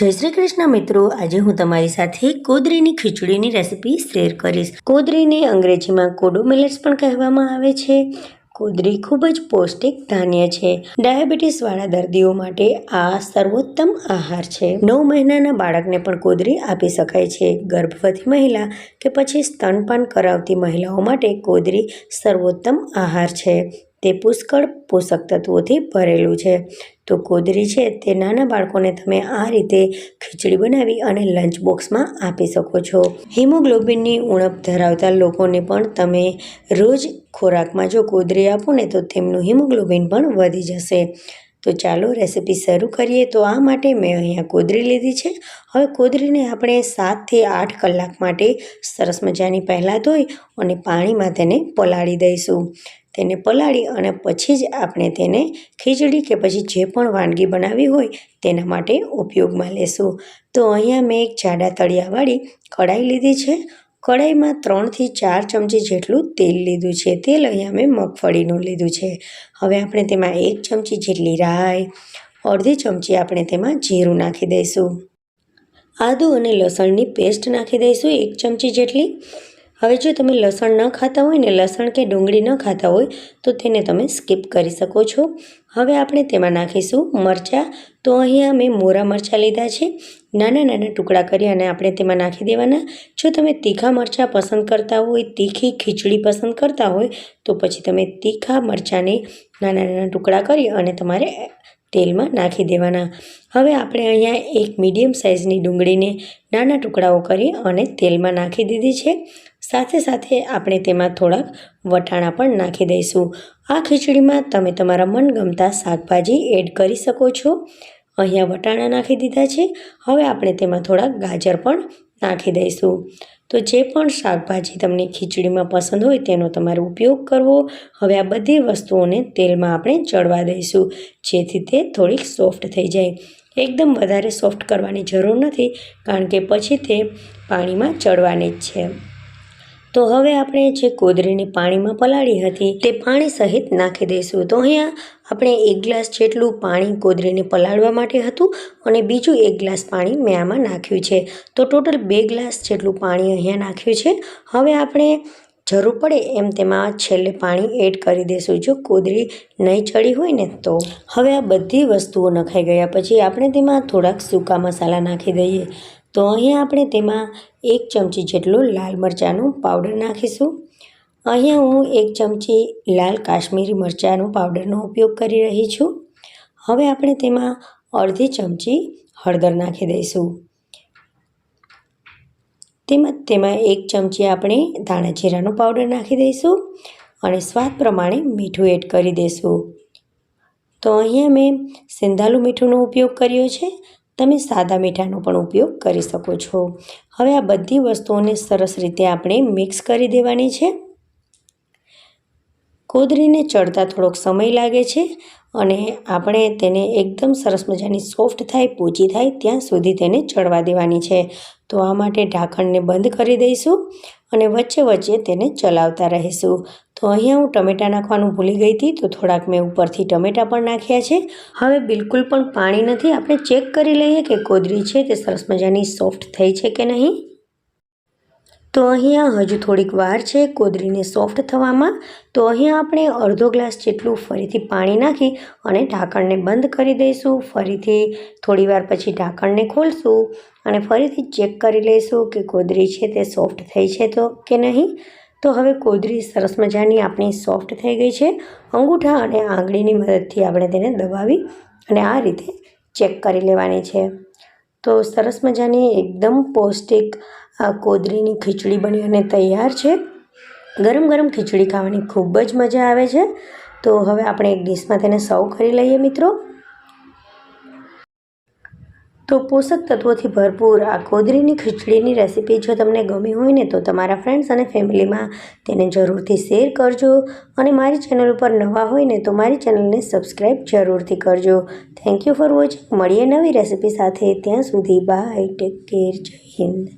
જય શ્રી કૃષ્ણ મિત્રો. આજે હું તમારી સાથે કોદરીની ખીચડીની રેસિપી શેર કરીશ. કોદરીને અંગ્રેજીમાં કોડો મિલેટ્સ પણ કહેવામાં આવે છે. કોદરી ખૂબ જ પૌષ્ટિક ધાન્ય છે. ડાયાબિટીસવાળા દર્દીઓ માટે આ સર્વોત્તમ આહાર છે. નવ મહિનાના બાળકને પણ કોદરી આપી શકાય છે. ગર્ભવતી મહિલા કે પછી સ્તનપાન કરાવતી મહિલાઓ માટે કોદરી સર્વોત્તમ આહાર છે. તે પુષ્કળ પોષક તત્વોથી ભરેલું છે. તો કોદરી છે તે નાના બાળકોને તમે આ રીતે ખીચડી બનાવી અને લંચ બોક્સમાં આપી શકો છો. હિમોગ્લોબિનની ઉણપ ધરાવતા લોકોને પણ તમે રોજ ખોરાકમાં જો કોદરી આપો ને તો તેમનું હિમોગ્લોબિન પણ વધી જશે. તો ચાલો રેસીપી શરૂ કરીએ. તો આ માટે મેં અહીંયા કોદરી લીધી છે. હવે કોદરીને આપણે સાતથી આઠ કલાક માટે સરસ મજાની પહેલાં ધોઈ અને પાણીમાં તેને પલાળી દઈશું. તેને પલાળી અને પછી જ આપણે તેને ખીચડી કે પછી જે પણ વાનગી બનાવી હોય તેના માટે ઉપયોગમાં લેશું. તો અહીંયા મેં એક જાડા તળિયાવાળી કઢાઈ લીધી છે. કઢાઈમાં ત્રણથી ચાર ચમચી જેટલું તેલ લીધું છે. તેલ અહીંયા મેં મગફળીનું લીધું છે. હવે આપણે તેમાં એક ચમચી જેટલી રાઈ, અડધી ચમચી આપણે તેમાં જીરું નાખી દઈશું. આદું અને લસણની પેસ્ટ નાખી દઈશું એક ચમચી જેટલી. હવે જો તમે લસણ ન ખાતા હોય ને લસણ કે ડુંગળી ન ખાતા હોય, તો તેને તમે સ્કીપ કરી શકો છો. હવે આપણે તેમાં નાખીશું મરચાં. તો અહીંયા મેં મોરા મરચાં લીધા છે. નાના નાના ટુકડા કરી અને આપણે તેમાં નાખી દેવાના. જો તમે તીખા મરચાં પસંદ કરતા હોય, તીખી ખીચડી પસંદ કરતા હોય, તો પછી તમે તીખા મરચાંને નાના નાના ટુકડા કરી અને તમારે તેલમાં નાખી દેવાના. હવે આપણે અહીંયા એક મીડિયમ સાઇઝની ડુંગળીને નાના ટુકડાઓ કરી અને તેલમાં નાખી દીધી છે. સાથે સાથે આપણે તેમાં થોડાક વટાણા પણ નાખી દઈશું. આ ખીચડીમાં તમે તમારા મનગમતા શાકભાજી એડ કરી શકો છો. અહીંયા વટાણા નાખી દીધા છે. હવે આપણે તેમાં થોડાક ગાજર પણ નાખી દઈશું. તો જે પણ શાકભાજી તમને ખીચડીમાં પસંદ હોય તેનો તમારે ઉપયોગ કરવો. હવે આ બધી વસ્તુઓને તેલમાં આપણે ચડવા દઈશું, જેથી તે થોડીક સોફ્ટ થઈ જાય. એકદમ વધારે સોફ્ટ કરવાની જરૂર નથી, કારણ કે પછી તે પાણીમાં ચડવાની જ છે. તો હવે આપણે જે કોદરીને પાણીમાં પલાળી હતી તે પાણી સહિત નાખી દઈશું. તો અહીંયા આપણે એક ગ્લાસ જેટલું પાણી કોદરીને પલાળવા માટે હતું અને બીજું એક ગ્લાસ પાણી મેં આમાં નાખ્યું છે. તો ટોટલ બે ગ્લાસ જેટલું પાણી અહીંયા નાખ્યું છે. હવે આપણે જરૂર પડે એમ તેમાં છેલ્લે પાણી એડ કરી દઈશું. જો કોદરી નહીં ચડી હોય ને તો. હવે આ બધી વસ્તુઓ નખાઈ ગયા. પછી આપણે તેમાં થોડાક સૂકા મસાલા નાખી દઈએ. તો અહીંયા આપણે તેમાં એક ચમચી જેટલું લાલ મરચાંનું પાવડર નાખીશું. અહીંયા હું એક ચમચી લાલ કાશ્મીરી મરચાંનું પાવડરનો ઉપયોગ કરી રહી છું. હવે આપણે તેમાં અડધી ચમચી હળદર નાખી દઈશું. તેમજ તેમાં એક ચમચી આપણે ધાણા જીરાનો પાવડર નાખી દઈશું અને સ્વાદ પ્રમાણે મીઠું એડ કરી દઈશું. તો અહીંયા મેં સિંધાલું મીઠુંનો ઉપયોગ કર્યો છે. તમે સાદા મીઠાનો પણ ઉપયોગ કરી શકો છો. હવે આ બધી વસ્તુઓને સરસ રીતે આપણે મિક્સ કરી દેવાની છે. કોદરીને ચડતા થોડોક સમય લાગે છે અને આપણે તેને એકદમ સરસ મજાની સોફ્ટ થાય, પોચી થાય ત્યાં સુધી તેને ચડવા દેવાની છે. તો આ માટે ઢાંકણને બંધ કરી દઈશું. અને વચ્ચે વચ્ચે તેને ચલાવતા રહીશું. તો અહીંયા હું ટમેટાં નાખવાનું ભૂલી ગઈ હતી, તો થોડાક મેં ઉપરથી ટમેટાં પણ નાખ્યા છે. હવે બિલકુલ પણ પાણી નથી. આપણે ચેક કરી લઈએ કે કોદરી છે તે સરસ મજાની સોફ્ટ થઈ છે કે નહીં. તો અહીંયા હજુ થોડીક વાર છે, કોદરીને સોફ્ટ થવામાં. તો અહીંયા આપણે અડધો ગ્લાસ જેટલું ફરીથી પાણી નાખી અને ઢાંકણને બંધ કરી દઈશું. ફરીથી થોડી પછી ઢાંકણને ખોલશું અને ફરીથી ચેક કરી લઈશું કે કોદરી છે તે સોફ્ટ થઈ છે તો કે નહીં. તો હવે કોદરી સરસ મજાની આપણી સોફ્ટ થઈ ગઈ છે. અંગૂઠા અને આંગળીની મદદથી આપણે તેને દબાવી અને આ રીતે ચેક કરી લેવાની છે. તો સરસ મજાની એકદમ પૌષ્ટિક, આ કોદરીની ખીચડી બની અને તૈયાર છે. ગરમ ગરમ ખીચડી ખાવાની ખૂબ જ મજા આવે છે. તો હવે આપણે એક ડીશમાં તેને સર્વ કરી લઈએ મિત્રો. તો પોષક તત્વોથી ભરપૂર આ કોદરીની ખીચડીની રેસીપી જો તમને ગમી હોય ને તો તમારા ફ્રેન્ડ્સ અને ફેમિલીમાં તેને જરૂરથી શેર કરજો અને મારી ચેનલ ઉપર નવા હોય ને તો મારી ચેનલને સબસ્ક્રાઈબ જરૂરથી કરજો. થેન્ક યુ ફોર વોચિંગ મળીએ નવી રેસીપી સાથે. ત્યાં સુધી બાય ટેક કેર જય હિન્દ